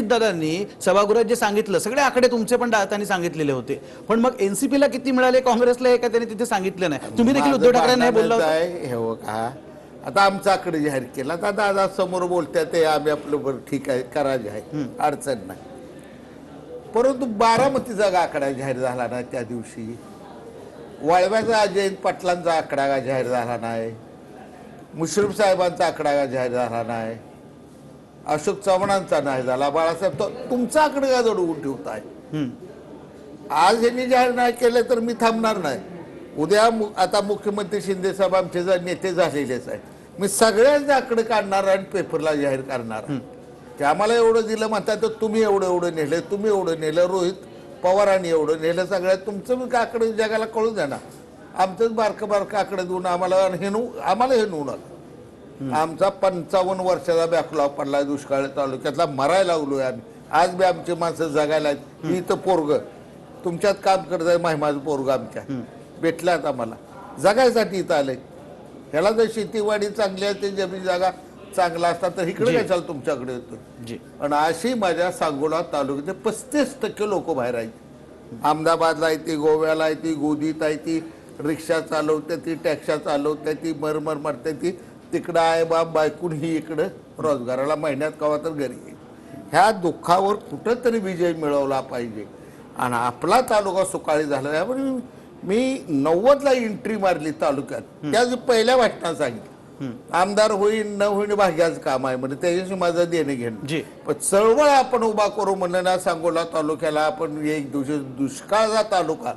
दादांनी सभागृहात जे सांगितलं सगळे आकडे तुमचे पण त्यांनी सांगितलेले होते. पण मग एनसीपीला किती मिळाले? काँग्रेसला हे का त्यांनी तिथे सांगितलं नाही? तुम्ही देखील उद्धव ठाकरे नाही बोलला आहे, हे हो का आता आमचा आकडे जाहीर केला. आता दादा समोर बोलतात ते आम्ही आपलं बरं ठीक आहे करा जाहीर. अडचण नाही. परंतु बारामतीचा आकडा जाहीर झाला नाही त्या दिवशी. वाळव्याचा जयंत पाटलांचा आकडा जाहीर झाला नाही. मुश्रीफ साहेबांचा आकडा जाहीर झाला नाही. अशोक चव्हाणांचा नाही झाला. बाळासाहेब तो तुमचा आकडे का ठेवताय. हम्म. आज यांनी जाहीर नाही केलं तर मी थांबणार नाही. उद्या मु- आता मुख्यमंत्री शिंदे साहेब आमचे जर नेते झालेलेच आहेत. मी सगळ्यांचे आकडे काढणार आणि पेपरला जाहीर करणार. की आम्हाला एवढं दिलं म्हणतात तर तुम्ही एवढं एवढं नेलं तुम्ही एवढं नेलं रोहित पवारांनी एवढं नेलं सगळ्यात तुमचं मी आकडे जगाला कळून द्या ना. आमचंच बारकं बारकं आकडे देऊन आम्हाला हेनू आम्हाला हेनू नका आमचा पंचावन्न वर्षाचा बॅकलॉग पडला दुष्काळ तालुक्यातला मरायला लागलोय आम्ही. आज बी आमची माणसं जगायला आहेत. मी इथं पोरग. तुमच्यात काम करत आहे माही माझं पोरग आमच्या. भेटल्यात आम्हाला जगायसाठी इथं आलंय. ह्याला जर शेतीवाडी चांगली आहे ते जमीन जागा चांगला असता तर इकडे जी. कशाला तुमच्याकडे येतो पण अशी माझ्या सांगोला तालुक्यात पस्तीस टक्के लोक बाहेर आहेत. अहमदाबादला आहे ती गोव्याला आहे ती गोदीत आहे ती रिक्षा चालवते ती टॅक्सा चालवते ती मरमर मारते ती तिकडं आहे बाप बायकून ही इकडं. रोजगाराला महिन्यात कवा तर घरी येईल. ह्या दुःखावर कुठंतरी विजय मिळवला पाहिजे. आणि आपला तालुका सुकाळी झाला. त्यामुळे मी नव्वदला एंट्री मारली तालुक्यात. त्या पहिल्या वाटणं सांगितलं. आमदार होईल न होईल भाग्याचं काम आहे म्हणजे त्याच्याशी माझं देणं घेणं. जी. पण चळवळ आपण उभा करू म्हणलं ना सांगोला तालुक्याला आपण एक दिवशी दुष्काळाचा तालुका.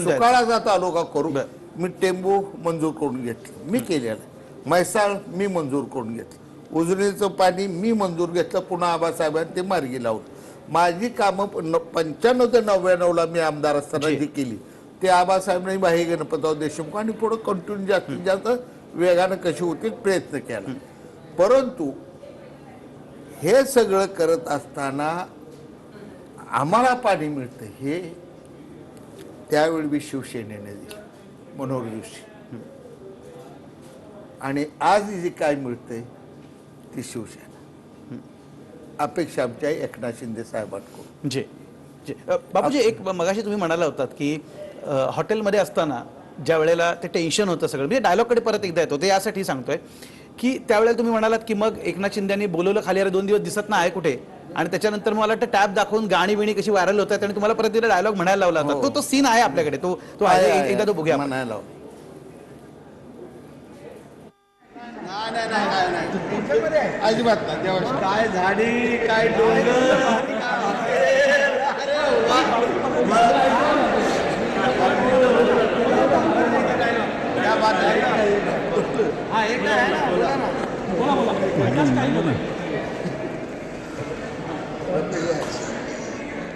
सुकाळाचा तालुका करू. मी टेंबू मंजूर करून घेतलं. मी केलेलं. म्हैसाळ मी मंजूर करून घेतलं. उजनीचं पाणी मी मंजूर घेतलं पुन्हा आबासाहेबांनी ते मार्गी लावलं. माझी कामं पंच्याण्णव ते नव्याण्णवला मी आमदार असताना जी. केली. ते आबासाहेबांनी बाही गणपतराव देशमुख आणि पुढे कंटिन्यू जास्तीत जास्त वेगानं कशी होतील प्रयत्न केला. परंतु हे सगळं करत असताना आम्हाला पाणी मिळतं हे त्यावेळी मी शिवसेनेने दिलं. मनोहर जोशी. आणि आज जे काय मिळतंय ती शिवसेना. अपेक्षा आमच्या एकनाथ शिंदे साहेबांकडून. जी जी. अ, बापूजी एक मगाशी तुम्ही म्हणाला होतात की हॉटेलमध्ये असताना ज्या वेळेला ते टेन्शन होतं सगळं म्हणजे डायलॉगकडे परत एकदा येतो ते यासाठी सांगतोय की त्यावेळेला तुम्ही म्हणालात की मग एकनाथ शिंदेनी बोलवलं खाली अरे दोन दिवस दिसत नाही कुठे? आणि त्याच्यानंतर मला वाटतं टॅब दाखवून गाणी बिणी कशी व्हायरल होतात आणि तुम्हाला परत तिला डायलॉग म्हणायला लावला होता. तो तो सीन आहे आपल्याकडे तो तो आहे. एक- एकदा तो बघूया म्हणायला अजिबात नाही काय झाडी काय डोंगर? हा एक आहे ना बोला ना. बोला बोला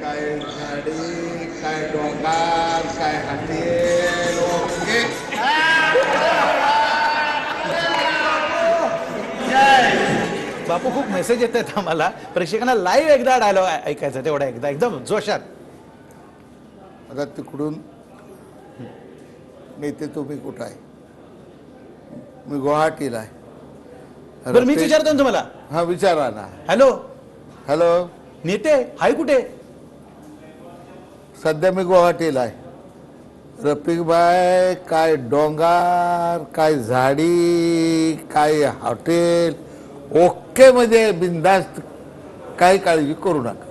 काय झाडी काय डोंगर काय हॉटेल बापू खूप मेसेज येत आहेत आम्हाला. प्रेक्षकांना लाईव्ह एकदा डायलॉग ऐकायचा तेवढा एकदा. एकदम जोशात. आता तिकडून नेते तुम्ही कुठं आहे? मी गुवाहाटीला आहे. बरं मीच विचारतो ना तुम्हाला. हा विचारा ना. हॅलो? हॅलो? नेते हाय कुठे? सध्या मी गुवाहाटीला आहे. रफिक बाय काय डोंगर काय झाडी काय हॉटेल ओके मध्ये बिंदास्त काही काळजी करू नका.